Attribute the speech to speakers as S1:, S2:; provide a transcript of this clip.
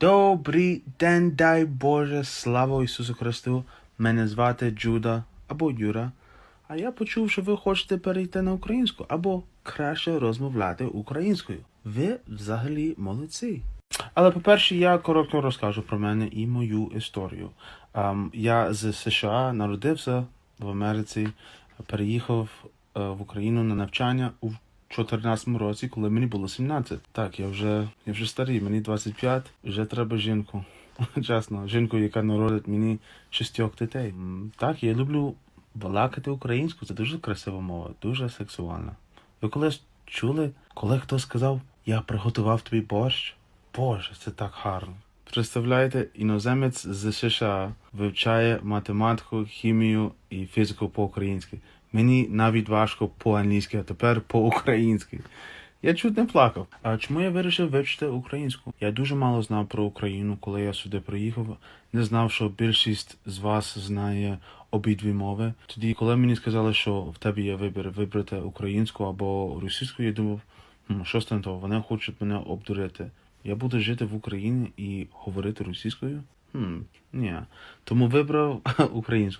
S1: Добрий день, дай Боже, слава Ісусу Христу. Мене звати Джуда або Юра. А я почув, що ви хочете перейти на українську або краще розмовляти українською. Ви взагалі молодці. Але по-перше, я коротко розкажу про мене і мою історію. Ем, я з США народився в Америці, переїхав е, в Україну на навчання у 2014 році, коли мені було 17. Так, я вже, я вже старий, мені 25, вже треба жінку. Чесно, жінку, яка народить мені шістьох дітей. Так, я люблю балакати українську, це дуже красива мова, дуже сексуальна. Ви колись чули, коли хтось сказав, я приготував тобі борщ? Боже, це так гарно. Представляєте, іноземець з США вивчає математику, хімію і фізику по-українськи. Мені навіть важко по-англійськи, а тепер по-українськи. Я чуть не плакав. А чому я вирішив вивчити українську? Я дуже мало знав про Україну, коли я сюди приїхав. Не знав, що більшість з вас знає обидві мови. Тоді, коли мені сказали, що в тебе є вибір вибрати українську або російську, я думав, «Хм, що з того, вони хочуть мене обдурити. Я буду жити в Україні і говорити російською? Хм, ні. Тому вибрав українську.